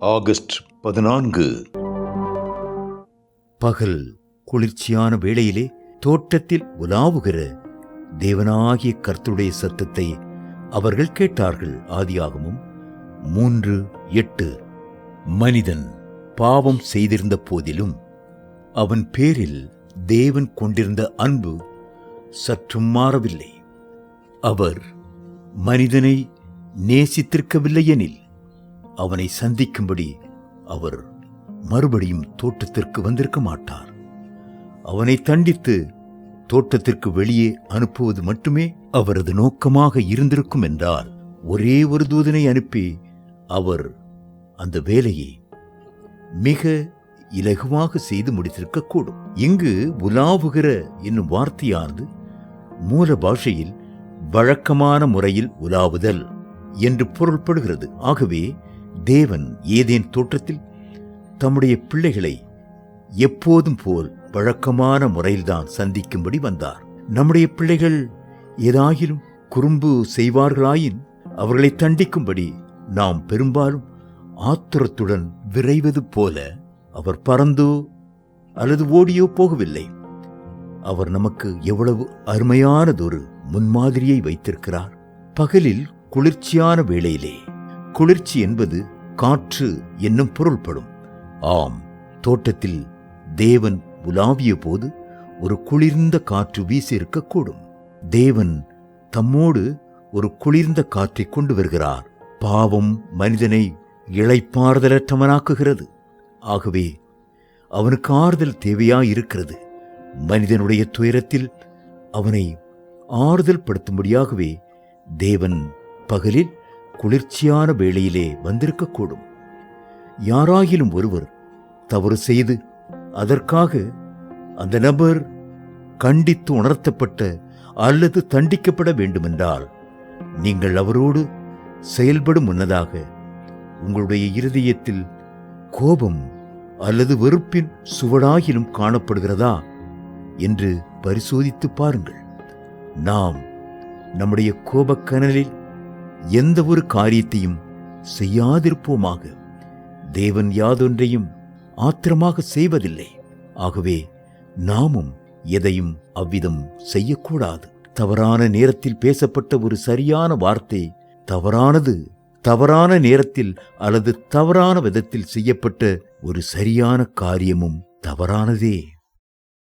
August பதினான்கு. பகல் குளிர்ச்சியான வேளையிலே தோட்டத்தில் உலாவுகிற தேவனாகிய கர்த்தருடைய சத்தத்தை அவர்கள் கேட்டார்கள் ஆதியாகமும். மூன்று எட்டு. மனிதன் பாவம் செய்திருந்த போதிலும் அவன் பேரில் தேவன் கொண்டிருந்த அன்பு சற்றும் மாறவில்லை. அவர் மனிதனை நேசித்திருக்கவில்லை எனில் அவனை சந்திக்கும்படி அவர் மறுபடியும் தோட்டத்திற்கு வந்திருக்க மாட்டார். அவனை தண்டித்து தோட்டத்திற்கு வெளியே அனுப்புவது மட்டுமே அவரது நோக்கமாக இருந்திருக்கும் என்றால் ஒரே ஒரு தூதனை அனுப்பி அவர் அந்த வேலையை மிக இலகுவாக செய்து முடித்திருக்கக்கூடும் இங்கு உலாவுகிற என்னும் வார்த்தையானது மூல பாஷையில் வழக்கமான முறையில் உலாவுதல் என்று பொருள்படுகிறது. ஆகவே தேவன் ஏதேன் தோற்றத்தில் தம்முடைய பிள்ளைகளை எப்போதும் போல் வழக்கமான முறையில்தான் சந்திக்கும்படி வந்தார். நம்முடைய பிள்ளைகள் ஏதாகிலும் குறும்பு செய்வார்களாயின் அவர்களை தண்டிக்கும்படி நாம் பெரும்பாலும் ஆத்திரத்துடன் விரைவது போல அவர் பறந்தோ அல்லது ஓடியோ போகவில்லை. அவர் நமக்கு எவ்வளவு அருமையானதொரு முன்மாதிரியை வைத்திருக்கிறார். பகலில் குளிர்ச்சியான வேளையிலே குளிர்ச்சி என்பது காற்று என்னும் பொருள்படும். ஆம் தோட்டத்தில் தேவன் உலாவிய போது ஒரு குளிர்ந்த காற்று வீசியிருக்கக்கூடும். தேவன் தம்மோடு ஒரு குளிர்ந்த காற்றை கொண்டு வருகிறார். பாவம் மனிதனை இழைப்பாறுதலற்றவனாக்குகிறது ஆகவே அவனுக்கு ஆறுதல் தேவையாயிருக்கிறது. மனிதனுடைய துயரத்தில் அவனை ஆறுதல் படுத்தும்படியாகவே தேவன் பகலில் குளிர்ச்சியான வேளையிலே வந்திருக்கக்கூடும். யாராயிலும் ஒருவர் தவறு செய்து அதற்காக அந்த நபர் கண்டித்து உணர்த்தப்பட்ட அல்லது தண்டிக்கப்பட வேண்டுமென்றால் நீங்கள் அவரோடு செயல்படும் முன்னதாக உங்களுடைய இருதயத்தில் கோபம் அல்லது வெறுப்பின் சுவடாகிலும் காணப்படுகிறதா என்று பரிசோதித்து பாருங்கள். நாம் நம்முடைய கோபக்கனலில் எந்த ஒரு காரியத்தையும் செய்யாதிருப்போமாக. தேவன் யாதொன்றையும் ஆத்திரமாக செய்வதில்லை. ஆகவே நாமும் எதையும் அவ்விதம் செய்யக்கூடாது. தவறான நேரத்தில் பேசப்பட்ட ஒரு சரியான வார்த்தை தவறானது தவறான நேரத்தில் அல்லது தவறான விதத்தில் செய்யப்பட்ட ஒரு சரியான காரியமும் தவறானதே.